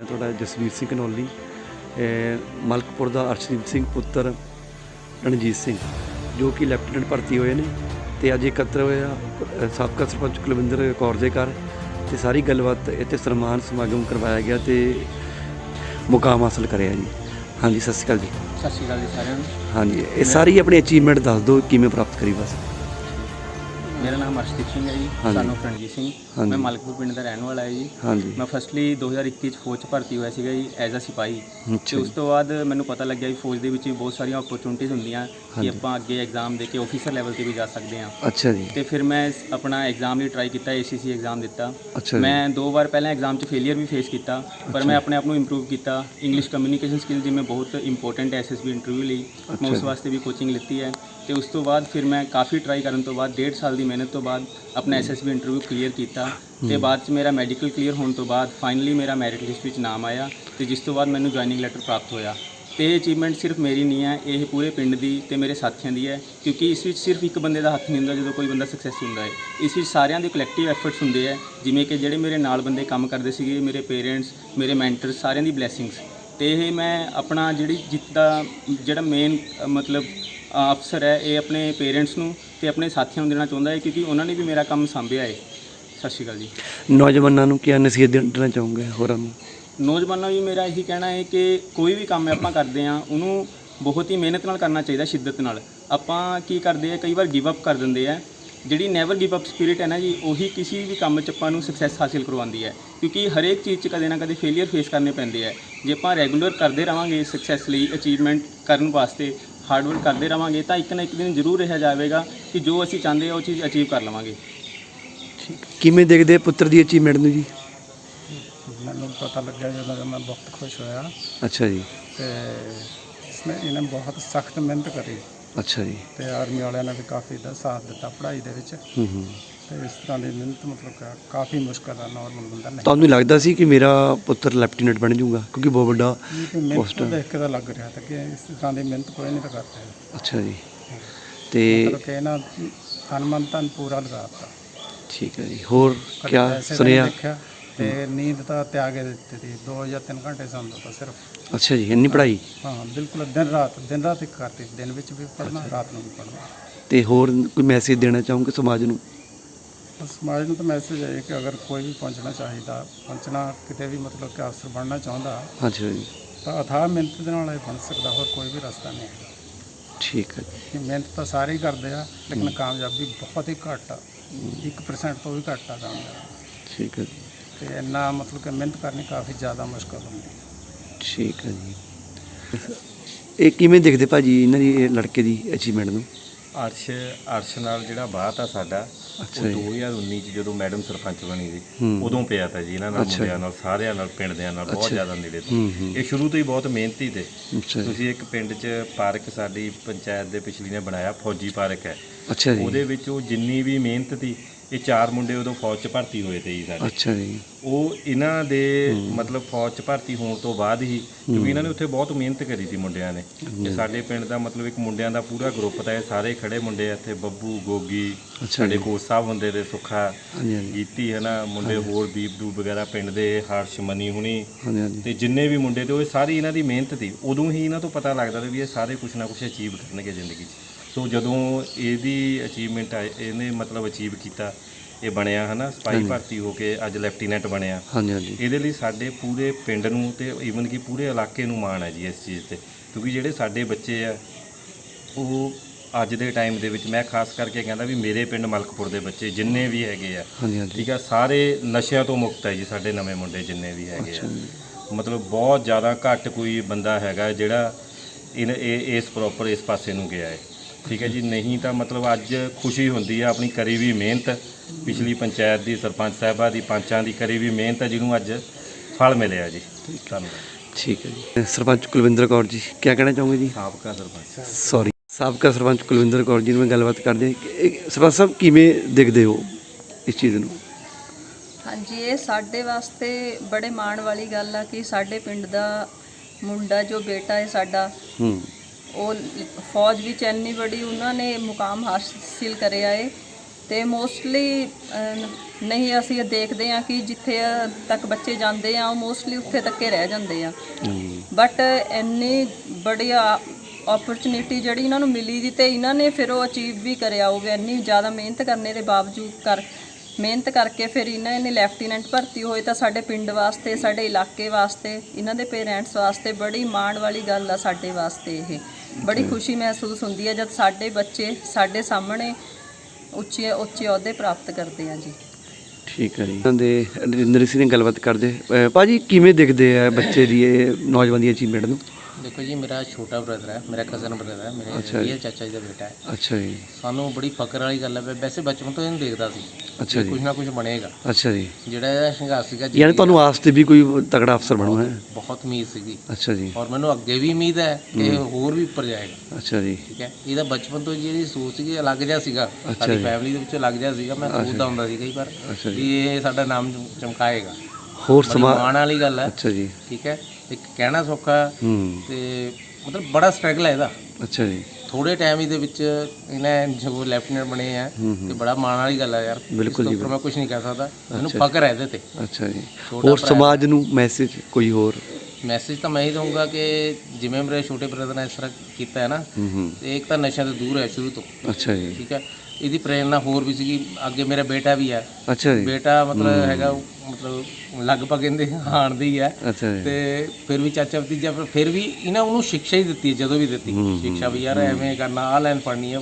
ਮੈਂ ਤੁਹਾਡਾ ਜਸਵੀਰ ਸਿੰਘ ਕਨੌਲੀ ਮਲਕਪੁਰ ਦਾ ਅਰਸ਼ਦੀਪ ਸਿੰਘ ਪੁੱਤਰ ਰਣਜੀਤ ਸਿੰਘ ਜੋ ਕਿ ਲੈਫਟੀਨੈਂਟ ਭਰਤੀ ਹੋਏ ਨੇ ਤੇ ਅੱਜ ਇਕੱਤਰ ਹੋਇਆ ਅ, ਸਾਬਕਾ ਸਰਪੰਚ ਕੁਲਵਿੰਦਰ ਕੌਰ ਦੇ ਘਰ ਤੇ ਸਾਰੀ ਗੱਲਬਾਤ ਇੱਥੇ ਸਨਮਾਨ ਸਮਾਗਮ ਕਰਵਾਇਆ ਗਿਆ ਤੇ ਮੁਕਾਮ ਹਾਸਲ ਕਰਿਆ ਜੀ। ਹਾਂਜੀ ਸਤਿ ਸ਼੍ਰੀ ਅਕਾਲ ਜੀ। ਸਤਿ ਸ਼੍ਰੀ ਅਕਾਲ ਜੀ ਸਾਰਿਆਂ ਨੂੰ। ਹਾਂਜੀ ਇਹ ਸਾਰੀ ਆਪਣੀ ਅਚੀਵਮੈਂਟ ਦੱਸ ਦਿਓ ਕਿਵੇਂ ਪ੍ਰਾਪਤ ਕਰੀ ਬਸ। ਮੇਰਾ ਨਾਮ ਅਰਸ਼ਦੀਪ ਸਿੰਘ ਹੈ ਜੀ। ਸਾਨੂੰ ਰਣਜੀਤ ਸਿੰਘ। ਮੈਂ ਮਲਕਪੁਰ ਪਿੰਡ ਦਾ ਰਹਿਣ ਵਾਲਾ ਹਾਂ ਜੀ। ਮੈਂ ਫਸਟਲੀ 2021 ਚ ਫੌਜ ਚ ਭਰਤੀ ਹੋਇਆ ਸੀਗਾ ਜੀ ਐਜ਼ ਅ ਸਿਪਾਹੀ। ਤੇ ਉਸ। ਤੋਂ ਬਾਅਦ ਮੈਨੂੰ ਪਤਾ ਲੱਗਿਆ ਵੀ ਫੌਜ ਦੇ ਵਿੱਚ ਵੀ ਬਹੁਤ ਸਾਰੀਆਂ ਓਪਰਚੁਨਿਟੀਜ਼ ਹੁੰਦੀਆਂ ਕਿ। ਆਪਾਂ ਅੱਗੇ ਐਗਜ਼ਾਮ ਦੇ ਕੇ ਆਫੀਸਰ ਲੈਵਲ ਤੇ ਵੀ ਜਾ ਸਕਦੇ ਹਾਂ। ਅੱਛਾ ਜੀ। ਤੇ ਫਿਰ ਮੈਂ ਆਪਣਾ ਐਗਜ਼ਾਮ ਲਈ ਟਰਾਈ ਕੀਤਾ ACC ਐਗਜ਼ਾਮ ਦਿੱਤਾ। ਮੈਂ ਦੋ ਵਾਰ ਪਹਿਲਾਂ ਐਗਜ਼ਾਮ 'ਚ ਫੇਲਿਅਰ ਵੀ ਫੇਸ ਕੀਤਾ ਪਰ ਮੈਂ ਆਪਣੇ ਆਪ ਨੂੰ ਇੰਪਰੂਵ ਕੀਤਾ। ਇੰਗਲਿਸ਼ ਕਮਿਊਨੀਕੇਸ਼ਨ ਸਕਿੱਲ ਜਿਵੇਂ ਬਹੁਤ ਇੰਪੋਰਟੈਂਟ ਹੈ ਐਸਐਸਬੀ ਇੰਟਰਵਿਊ ਲਈ। ਮੈਂ ਉਸ। ਵਾਸਤੇ ਵੀ ਕੋਚਿੰਗ ਲਿੱਤੀ ਹੈ। ਤੇ ਉਸ ਤੋਂ ਬਾਅਦ ਫਿਰ ਮੈਂ ਕਾਫੀ ਟਰਾਈ ਕਰਨ ਤੋਂ ਬਾਅਦ ਡੇਢ ਸਾਲ ਦੀ ਮਿਹਨਤ ਤੋਂ ਬਾਅਦ ਆਪਣਾ ਐਸਐਸਬੀ ਇੰਟਰਵਿਊ ਕਲੀਅਰ ਕੀਤਾ ਤੇ ਬਾਅਦ 'ਚ ਮੇਰਾ ਮੈਡੀਕਲ ਕਲੀਅਰ ਹੋਣ ਤੋਂ ਬਾਅਦ ਫਾਈਨਲੀ ਮੇਰਾ ਮੈਰਿਟ ਲਿਸਟ ਵਿੱਚ ਨਾਮ ਆਇਆ ਤੇ ਜਿਸ ਤੋਂ ਬਾਅਦ ਮੈਨੂੰ ਜੁਆਇਨਿੰਗ ਲੈਟਰ ਪ੍ਰਾਪਤ ਹੋਇਆ ਤੇ ਇਹ ਅਚੀਵਮੈਂਟ ਸਿਰਫ ਮੇਰੀ ਨਹੀਂ ਹੈ ਇਹ ਪੂਰੇ ਪਿੰਡ ਦੀ ਤੇ ਮੇਰੇ ਸਾਥੀਆਂ ਦੀ ਹੈ ਕਿਉਂਕਿ ਇਸ ਵਿੱਚ ਸਿਰਫ ਇੱਕ ਬੰਦੇ ਦਾ ਹੱਥ ਨਹੀਂ ਹੁੰਦਾ ਜਦੋਂ ਕੋਈ ਬੰਦਾ ਸਕਸੈਸ ਹੁੰਦਾ ਹੈ ਇਸ ਵਿੱਚ ਸਾਰਿਆਂ ਦੇ ਕਲੈਕਟਿਵ ਐਫਰਟਸ ਹੁੰਦੇ ਹੈ ਜਿਵੇਂ ਕਿ ਜਿਹੜੇ ਮੇਰੇ ਨਾਲ ਬੰਦੇ ਕੰਮ ਕਰਦੇ ਸੀਗੇ ਮੇਰੇ ਪੇਰੈਂਟਸ ਮੇਰੇ ਮੈਂਟਰਸ ਸਾਰਿਆਂ ਦੀ ਬਲੇਸਿੰਗਸ ਤੇ ਇਹ ਮੈਂ ਆਪਣਾ ਜਿਹੜੀ ਜਿੱਤ ਦਾ ਜਿਹੜਾ ਮੇਨ ਮਤਲਬ ਅਫਸਰ ਹੈ ਇਹ ਆਪਣੇ ਪੇਰੈਂਟਸ ਨੂੰ ਤੇ ਆਪਣੇ ਸਾਥੀਆਂ ਨੂੰ ਦੇਣਾ ਚਾਹੁੰਦਾ ਹੈ ਕਿਉਂਕਿ ਉਹਨਾਂ ਨੇ ਵੀ ਮੇਰਾ ਕੰਮ ਸੰਭਿਆ ਹੈ। ਸਤਿ ਸ਼੍ਰੀ ਅਕਾਲ ਜੀ। ਨੌਜਵਾਨਾਂ ਨੂੰ ਕੀ ਨਸੀਹਤ ਦੇਣਾ ਚਾਹੋਗੇ ਹੋਰਾਂ ਨੂੰ? ਨੌਜਵਾਨਾਂ ਨੂੰ ਵੀ ਮੇਰਾ ਇਹੀ ਕਹਿਣਾ ਹੈ ਕਿ ਕੋਈ ਵੀ ਕੰਮ ਆਪਾਂ ਕਰਦੇ ਆ ਉਹਨੂੰ ਬਹੁਤ ਹੀ ਮਿਹਨਤ ਨਾਲ ਕਰਨਾ ਚਾਹੀਦਾ ਸ਼ਿੱਦਤ ਨਾਲ। ਆਪਾਂ ਕੀ ਕਰਦੇ ਆ ਕਈ ਵਾਰ ਗਿਵ ਅਪ ਕਰ ਦਿੰਦੇ ਆ। ਜਿਹੜੀ ਨੈਵਰ ਗਿਵ ਅਪ ਸਪਿਰਿਟ ਹੈ ਨਾ ਜੀ ਉਹੀ ਕਿਸੇ ਵੀ ਕੰਮ 'ਚ ਆਪਾਂ ਨੂੰ ਸਕਸੈਸ ਹਾਸਿਲ ਕਰਵਾਉਂਦੀ ਹੈ। ਕਿਉਂਕਿ ਹਰੇਕ ਚੀਜ਼ 'ਚ ਕਦੇ ਨਾ ਕਦੇ ਫੇਲਿਅਰ ਫੇਸ ਕਰਨੇ ਪੈਂਦੇ ਆ ਜੇ ਆਪਾਂ ਰੈਗੂਲਰ ਕਰਦੇ ਰਵਾਂਗੇ ਸਕਸੈਸ ਲਈ ਅਚੀਵਮੈਂਟ ਕਰਨ ਵਾਸਤੇ ਹਾਰਡ ਵਰਕ ਕਰਦੇ ਰਵਾਂਗੇ ਤਾਂ ਇੱਕ ਨਾ ਇੱਕ ਦਿਨ ਜ਼ਰੂਰ ਰਿਹਾ ਜਾਵੇਗਾ ਕਿ ਜੋ ਅਸੀਂ ਚਾਹੁੰਦੇ ਆ ਉਹ ਚੀਜ਼ ਅਚੀਵ ਕਰ ਲਵਾਂਗੇ। ਕਿਵੇਂ ਦੇਖਦੇ ਪੁੱਤਰ ਦੀ ਅਚੀਵਮੈਂਟ ਨੂੰ ਜੀ? ਮੈਨੂੰ ਪਤਾ ਲੱਗਿਆ ਜਦੋਂ ਮੈਂ ਬਹੁਤ ਖੁਸ਼ ਹੋਇਆ। ਅੱਛਾ ਜੀ। ਤੇ ਇਸਨੇ ਇਹਨੇ ਬਹੁਤ ਸਖਤ ਮਿਹਨਤ ਕਰੀ। ਅੱਛਾ ਜੀ। ਤੇ ਆਰਮੀ ਵਾਲਿਆਂ ਨੇ ਵੀ ਕਾਫੀ ਦਾ ਸਾਥ ਦਿੱਤਾ ਪੜ੍ਹਾਈ ਦੇ ਵਿੱਚ। ਹੂੰ ਹੂੰ। ਤੇ ਇਸ ਤਰ੍ਹਾਂ ਦੀ ਮਿਹਨਤ ਮਤਲਬ ਕਿ ਕਾਫੀ ਮੁਸ਼ਕਲ ਆ ਨਾਰਮਲ ਬੰਦਾ ਨਹੀਂ। ਤੁਹਾਨੂੰ ਲੱਗਦਾ ਸੀ ਕਿ ਮੇਰਾ ਪੁੱਤਰ ਲੈਫਟੀਨੈਂਟ ਬਣ ਜਾਊਗਾ? ਕਿਉਂਕਿ ਬਹੁਤ ਵੱਡਾ ਇਹ ਤੇ ਮਿਹਨਤ ਤੋਂ ਦੇਖ ਕੇ ਤਾਂ ਲੱਗ ਰਿਹਾ ਤਾਂ ਕਿ ਇਸ ਤਰ੍ਹਾਂ ਦੀ ਮਿਹਨਤ ਕੋਈ ਨਹੀਂ ਤਾਂ ਕਰਦਾ। ਅੱਛਾ ਜੀ। ਤੇ ਮਤਲਬ ਕਿ ਇਹਨਾਂ ਹਨਮਨ ਤਨ ਪੂਰਾ ਲਗਾਤਾ ਠੀਕ ਹੈ ਜੀ। ਹੋਰ ਕੀ ਪੈਸੇ ਦਾ ਨਹੀਂ ਸੁਨੇਹਾ ਦੇਖਿਆ। ਤੇ ਨੀਂਦ ਤਾਂ ਤਿਆਗੇ ਦਿੱਤੀ ਸੀ 2 ਜਾਂ 3 ਘੰਟੇ ਸੌਂਦਾ ਤਾਂ ਸਿਰਫ। ਅੱਛਾ ਜੀ ਇੰਨੀ ਪੜ੍ਹਾਈ? ਹਾਂ ਬਿਲਕੁਲ ਦਿਨ ਰਾਤ ਦਿਨ ਰਾਤ ਇੱਕ ਕਰਤੀ ਦਿਨ ਵਿੱਚ ਵੀ ਪੜ੍ਹਨਾ ਰਾਤ ਨੂੰ ਵੀ ਪੜ੍ਹਨਾ। ਤੇ ਹੋਰ ਕੋਈ ਮੈਸੇਜ ਦੇਣਾ ਚਾਹੋਗੇ ਸਮਾਜ ਨੂੰ? ਸਮਾਜ ਨੂੰ ਤਾਂ ਮੈਸੇਜ ਹੈ ਕਿ ਅਗਰ ਕੋਈ ਵੀ ਪਹੁੰਚਣਾ ਚਾਹੀਦਾ ਪਹੁੰਚਣਾ ਕਿਤੇ ਵੀ ਮਤਲਬ ਕਿ ਅਫਸਰ ਬਣਨਾ ਚਾਹੁੰਦਾ ਅੱਛਾ ਜੀ। ਤਾਂ ਅਥਾਹ ਮਿਹਨਤ ਦੇ ਨਾਲ ਹੀ ਬਣ ਸਕਦਾ ਹੋਰ ਕੋਈ ਵੀ ਰਸਤਾ ਨਹੀਂ ਹੈ ਠੀਕ ਹੈ। ਜੀ ਕਿ ਮਿਹਨਤ ਤਾਂ ਸਾਰੇ ਹੀ ਕਰਦੇ ਆ ਲੇਕਿਨ ਕਾਮਯਾਬੀ ਬਹੁਤ ਹੀ ਘੱਟ ਆ 1% ਤੋਂ ਵੀ ਘੱਟ ਆ ਕਾਮਯਾਬੀ। ਠੀਕ ਹੈ। ਜੀ ਤੇ ਇੰਨਾ ਮਤਲਬ ਕਿ ਮਿਹਨਤ ਕਰਨੀ ਕਾਫੀ ਜ਼ਿਆਦਾ ਮੁਸ਼ਕਲ ਹੁੰਦੀ ਹੈ। ਠੀਕ ਹੈ ਜੀ। ਇਹ ਕਿਵੇਂ ਦੇਖਦੇ ਭਾਜੀ ਇਹਨਾਂ ਦੀ ਇਹ ਲੜਕੇ ਦੀ ਅਚੀਵਮੈਂਟ ਨੂੰ? ਅਰਸ਼ ਅਰਸ਼ ਨਾਲ ਜਿਹੜਾ ਬਾਤ ਆ ਸਾਡਾ ਉਹ ਜੀ। 2019 ਚ ਜਦੋਂ ਮੈਡਮ ਸਰਪੰਚ ਬਣੀ ਸੀ। ਉਦੋਂ ਪਿਆ ਤਾਂ ਜੀ ਇਹਨਾਂ ਨਾਲ ਮੁੰਡਿਆਂ। ਨਾਲ ਸਾਰਿਆਂ ਨਾਲ ਪਿੰਡ ਦਿਆਂ ਨਾਲ ਬਹੁਤ। ਜ਼ਿਆਦਾ ਨੇੜੇ ਤੋਂ। ਇਹ ਸ਼ੁਰੂ ਤੋਂ ਹੀ ਬਹੁਤ ਮਿਹਨਤੀ ਤੇ। ਤੁਸੀਂ ਇੱਕ ਪਿੰਡ 'ਚ ਪਾਰਕ ਸਾਡੀ ਪੰਚਾਇਤ ਦੇ ਪਿਛਲੀ ਨੇ ਬਣਾਇਆ ਫੌਜੀ ਪਾਰਕ ਹੈ। ਅੱਛਾ ਜੀ। ਉਹਦੇ ਵਿੱਚ ਉਹ ਜਿੰਨੀ ਵੀ ਮਿਹਨਤ ਸੀ ਇਹ ਚਾਰ ਮੁੰਡੇ ਉਦੋਂ ਫੌਜ 'ਚ ਭਰਤੀ ਹੋਏ ਤੇ ਜੀ ਸਾਡੇ ਅੱਛਾ ਜੀ। ਉਹ ਇਹਨਾਂ ਦੇ ਮਤਲਬ ਫੌਜ 'ਚ ਭਰਤੀ ਹੋਣ ਤੋਂ ਬਾਅਦ ਹੀ ਕਿਉਂਕਿ ਇਹਨਾਂ ਨੇ ਉੱਥੇ ਬਹੁਤ ਮਿਹਨਤ ਕਰੀ ਸੀ ਮੁੰਡਿਆਂ ਨੇ। ਤੇ ਸਾਡੇ ਪਿੰਡ ਦਾ ਮਤਲਬ ਇੱਕ ਮੁੰਡਿਆਂ ਦਾ ਪੂਰਾ ਗਰੁੱਪ ਤਾਂ ਇਹ ਸਾਰੇ ਖੜੇ ਮੁੰਡੇ ਆ ਇੱਥੇ ਬੱਬੂ ਗੋਗੀ ਸਾਡੇ ਕੋਚ ਸਾਹਿਬ ਹੁੰਦੇ ਤੇ ਸੁੱਖਾ ਗੀਤੀ ਹੈ ਨਾ ਮੁੰਡੇ ਹੋਰ ਦੀਪ ਦੂਪ ਵਗੈਰਾ ਪਿੰਡ ਦੇ ਹਰਸ਼ ਮਨੀ ਹੁਣੀ ਤੇ ਜਿੰਨੇ ਵੀ ਮੁੰਡੇ ਤੇ ਉਹ ਸਾਰੀ ਇਹਨਾਂ ਦੀ ਮਿਹਨਤ ਸੀ। ਉਦੋਂ ਹੀ ਇਹਨਾਂ ਤੋਂ ਪਤਾ ਲੱਗਦਾ ਸੀ ਵੀ ਇਹ ਸਾਰੇ ਕੁਝ ਨਾ ਕੁਝ ਅਚੀਵ ਕਰਨਗੇ ਜ਼ਿੰਦਗੀ 'ਚ। ਸੋ ਜਦੋਂ ਇਹਦੀ ਅਚੀਵਮੈਂਟ ਇਹਨੇ ਮਤਲਬ ਅਚੀਵ ਕੀਤਾ ਇਹ ਬਣਿਆ ਹਨਾ ਸਪਾਈ ਹਾਂਜੀ। ਭਰਤੀ ਹੋ ਕੇ ਅੱਜ ਲੈਫਟੀਨੈਂਟ ਬਣਿਆ। ਹਾਂਜੀ ਹਾਂਜੀ। ਇਹਦੇ ਲਈ ਸਾਡੇ ਪੂਰੇ ਪਿੰਡ ਨੂੰ ਤੇ ਈਵਨ ਕਿ ਪੂਰੇ ਇਲਾਕੇ ਨੂੰ ਮਾਣ ਹੈ ਜੀ ਇਸ ਚੀਜ਼ ਤੇ ਕਿਉਂਕਿ ਜਿਹੜੇ ਸਾਡੇ ਬੱਚੇ ਆ ਉਹ ਅੱਜ ਦੇ ਟਾਈਮ ਦੇ ਵਿੱਚ ਮੈਂ ਖਾਸ ਕਰਕੇ ਕਹਿੰਦਾ ਵੀ ਮੇਰੇ ਪਿੰਡ ਮਲਕਪੁਰ ਦੇ ਬੱਚੇ ਜਿੰਨੇ ਵੀ ਹੈਗੇ ਆ ਠੀਕ ਆ ਸਾਰੇ ਨਸ਼ਿਆਂ ਤੋਂ ਮੁਕਤ ਹੈ ਜੀ ਸਾਡੇ ਨਵੇਂ ਮੁੰਡੇ ਜਿੰਨੇ ਵੀ ਹੈਗੇ ਆ। ਮਤਲਬ ਬਹੁਤ ਜ਼ਿਆਦਾ ਘੱਟ ਕੋਈ ਬੰਦਾ ਹੈਗਾ ਜਿਹੜਾ ਇਹ ਇਸ ਪ੍ਰੋਪਰ ਇਸ ਪਾਸੇ ਨੂੰ ਗਿਆ ਹੈ। ਠੀਕ ਹੈ ਜੀ ਨਹੀਂ ਤਾਂ ਮਤਲਬ ਅੱਜ ਖੁਸ਼ੀ ਹੁੰਦੀ ਆ ਆਪਣੀ ਕਰੀ ਵੀ ਮਿਹਨਤ। ਪਿਛਲੀ ਪੰਚਾਇਤ ਦੀ ਸਰਪੰਚ ਸਾਹਿਬਾ ਦੀ ਪੰਚਾਂ ਦੀ ਕਰੀ ਵੀ ਮਿਹਨਤ ਹੈ ਜਿਹਨੂੰ ਅੱਜ ਫਲ ਮਿਲਿਆ ਜੀ। ਧੰਨਵਾਦ। ਠੀਕ ਹੈ ਜੀ। ਸਰਪੰਚ ਕੁਲਵਿੰਦਰ ਕੌਰ ਜੀ ਕੀ ਕਹਿਣਾ ਚਾਹੋਗੇ ਜੀ? ਸਾਬਕਾ ਸਰਪੰਚ। ਸੌਰੀ ਸਾਬਕਾ ਸਰਪੰਚ ਕੁਲਵਿੰਦਰ ਕੌਰ ਜੀ ਨੂੰ ਮੈਂ ਗੱਲਬਾਤ ਕਰਦੇ ਹਾਂ। ਇਹ ਸਰਪੰਚ ਸਾਹਿਬ ਕਿਵੇਂ ਦੇਖਦੇ ਹੋ ਇਸ ਚੀਜ਼ ਨੂੰ? ਹਾਂਜੀ ਇਹ ਸਾਡੇ ਵਾਸਤੇ ਬੜੇ ਮਾਣ ਵਾਲੀ ਗੱਲ ਆ ਕਿ ਸਾਡੇ ਪਿੰਡ ਦਾ ਮੁੰਡਾ ਜੋ ਬੇਟਾ ਹੈ ਸਾਡਾ ਹੂੰ। ਉਹ ਫੌਜ ਵਿੱਚ ਇੰਨੀ ਬੜੀ ਉਹਨਾਂ ਨੇ ਮੁਕਾਮ ਹਾਸਿਲ ਕਰਿਆ ਹੈ ਤੇ ਮੋਸਟਲੀ ਨਹੀਂ ਅਸੀਂ ਇਹ ਦੇਖਦੇ ਆ ਕਿ ਜਿੱਥੇ ਤੱਕ ਬੱਚੇ ਜਾਂਦੇ ਆ ਉਹ ਮੋਸਟਲੀ ਉੱਥੇ ਤੱਕ ਹੀ ਰਹਿ ਜਾਂਦੇ ਆ। ਬਟ ਇੰਨੀ ਬੜੀ ਓਪਰਚੁਨਿਟੀ ਜਿਹੜੀ ਇਹਨਾਂ ਨੂੰ ਮਿਲੀ ਦੀ ਤੇ ਇਹਨਾਂ ਨੇ ਫਿਰ ਉਹ ਅਚੀਵ ਵੀ ਕਰਿਆ ਹੋਵੇ ਇੰਨੀ ਜ਼ਿਆਦਾ ਮਿਹਨਤ ਕਰਨੇ ਦੇ ਬਾਵਜੂਦ ਕਰ ਮਿਹਨਤ ਕਰਕੇ ਫਿਰ ਇਹਨਾਂ ਨੇ ਲੈਫਟੀਨੈਂਟ ਭਰਤੀ ਹੋਏ ਤਾਂ ਸਾਡੇ ਪਿੰਡ ਵਾਸਤੇ ਸਾਡੇ ਇਲਾਕੇ ਵਾਸਤੇ ਇਹਨਾਂ ਦੇ ਪੇਰੈਂਟਸ ਵਾਸਤੇ ਬੜੀ ਮਾਣ ਵਾਲੀ ਗੱਲ ਆ ਸਾਡੇ ਵਾਸਤੇ ਇਹ। ਬੜੀ ਖੁਸ਼ੀ ਮਹਿਸੂਸ ਹੁੰਦੀ ਹੈ ਜਦ ਸਾਡੇ ਬੱਚੇ ਸਾਡੇ ਸਾਹਮਣੇ ਉੱਚੇ ਉੱਚੇ ਅਹੁਦੇ ਪ੍ਰਾਪਤ ਕਰਦੇ ਆ ਜੀ। ਠੀਕ ਹੈ ਜੀ। ਉਹਨਾਂ ਦੇ ਨਰਿੰਦਰ ਸਿੰਘ ਨਾਲ ਗੱਲਬਾਤ ਕਰਦੇ, ਅਹ ਭਾਜੀ ਕਿਵੇਂ ਦੇਖਦੇ ਆ ਬੱਚੇ ਦੀ ਇਹ ਨੌਜਵਾਨ ਦੀ ਅਚੀਵਮੈਂਟ ਨੂੰ? ਦੇਖੋ ਜੀ ਮੇਰਾ ਛੋਟਾ ਬ੍ਰਦਰ ਹੈ ਮੇਰਾ ਕਜ਼ਨ ਬ੍ਰਦਰ ਹੈ ਅੱਛਾ ਮੇਰੇ ਜੀ। ਰੀਅਲ ਚਾਚਾ ਜੀ ਦਾ ਬੇਟਾ ਹੈ। ਅੱਛਾ ਜੀ। ਸਾਨੂੰ ਬੜੀ ਫਕਰ ਵਾਲੀ ਗੱਲ ਹੈ ਵੈ- ਵੈਸੇ ਬਚਪਨ ਤੋਂ ਇਹਨੂੰ ਦੇਖਦਾ ਸੀ ਅੱਛਾ ਜੀ। ਕੁਝ ਨਾ ਕੁਝ ਬਣੇਗਾ। ਅੱਛਾ ਜੀ। ਜਿਹੜਾ ਇਹਦਾ ਸੰਘਰਸ਼ ਸੀਗਾ ਯਾਨੀ ਤੁਹਾਨੂੰ ਆਸ ਤੇ ਵੀ ਕੋਈ ਤਗੜਾ ਅਫਸਰ ਬਣੂ ਹੈ? ਬਹੁਤ ਉਮੀਦ ਸੀਗੀ। ਅੱਛਾ ਜੀ। ਔਰ ਮੈਨੂੰ ਅੱਗੇ ਵੀ ਉਮੀਦ ਹੈ ਕਿ ਇਹ ਹੋਰ ਵੀ ਉੱਪਰ ਜਾਏਗਾ। ਅੱਛਾ ਜੀ। ਠੀਕ ਹੈ? ਇਹਦਾ ਬਚਪਨ ਤੋਂ ਜਿਹੜੀ ਸੋਚ ਸੀਗੀ ਅਲੱਗ ਜਿਹਾ ਸੀਗਾ। ਅੱਛਾ ਸਾਡੀ ਜੀ। ਫੈਮਿਲੀ ਦੇ ਵਿੱਚ ਅਲੱਗ ਜਿਹਾ ਸੀਗਾ। ਮੈਂ ਸੋਚਦਾ ਹੁੰਦਾ ਸੀ ਕਈ ਵਾਰ ਅੱਛਾ ਜੀ। ਵੀ ਇਹ ਸਾਡਾ ਨਾਮ ਚਮਕਾਏਗਾ। ਹੋਰ ਬੜੀ ਸਮਾ ਮਾਣ ਵਾਲੀ ਗੱਲ ਹੈ। ਅੱਛਾ ਜੀ। ਠੀਕ ਹੈ? ਇੱਕ ਕਹਿਣਾ ਸੌਖਾ ਹੂੰ ਤੇ ਮਤਲਬ ਬੜਾ ਸਟਰਗਲ ਹੈ ਇਹਦਾ। ਅੱਛਾ ਜੀ। ਥੋੜੇ ਟਾਈਮ ਹੀ ਦੇ ਵਿੱਚ ਇਹਨੇ ਜੋ ਲੈਫਟੀਨੈਂਟ ਬਣੇ ਆ ਤੇ ਬੜਾ ਮਾਣ ਵਾਲੀ ਗੱਲ ਆ ਯਾਰ। ਬਿਲਕੁਲ ਜੀ, ਮੈਂ ਕੁਝ ਨਹੀਂ ਕਹਿ ਸਕਦਾ। ਮੈਨੂੰ ਫਕਰ ਹੈ ਇਹਦੇ ਤੇ। ਅੱਛਾ ਜੀ। ਹੋਰ ਸਮਾਜ ਨੂੰ ਮੈਸੇਜ ਕੋਈ ਹੋਰ? ਮੈਸੇਜ ਤਾਂ ਮੈਂ ਹੀ ਦਊਂਗਾ ਕਿ ਜਿਵੇਂ ਮੇਰੇ ਛੋਟੇ ਬ੍ਰਦਰ ਨੇ ਇਸ ਤਰ੍ਹਾਂ ਕੀਤਾ ਹੈ ਨਾ ਤੇ ਇੱਕ ਤਾਂ ਨਸ਼ਿਆਂ ਤੋਂ ਦੂਰ ਹੈ ਸ਼ੁਰੂ ਤੋਂ। ਅੱਛਾ ਜੀ। ਠੀਕ ਹੈ। ਇਹਦੀ ਪ੍ਰੇਰਨਾ ਹੋਰ ਵੀ ਸੀਗੀ। ਅੱਗੇ ਮੇਰਾ ਬੇਟਾ ਵੀ ਹੈ। ਅੱਛਾ ਜੀ। ਬੇਟਾ ਮਤਲਬ ਹੈਗਾ ਉਹ ਮਤਲਬ ਲਗਭਗ ਇਹਦੇ ਹਾਣ ਦੀ ਹੈ। ਅੱਛਾ ਜੀ। ਤੇ ਫਿਰ ਵੀ ਚਾਚਾ ਭਤੀਜਾ ਪਰ ਫਿਰ ਵੀ ਇਹਨਾਂ ਉਹਨੂੰ ਸਿੱਖਿਆ ਹੀ ਦਿੱਤੀ ਹੈ ਜਦੋਂ ਵੀ ਦਿੱਤੀ। ਸਿੱਖਿਆ ਵੀ ਯਾਰ ਐਵੇਂ ਕਰਨਾ ਆਹ ਲਾਈਨ ਪੜ੍ਹਨੀ ਹੈ।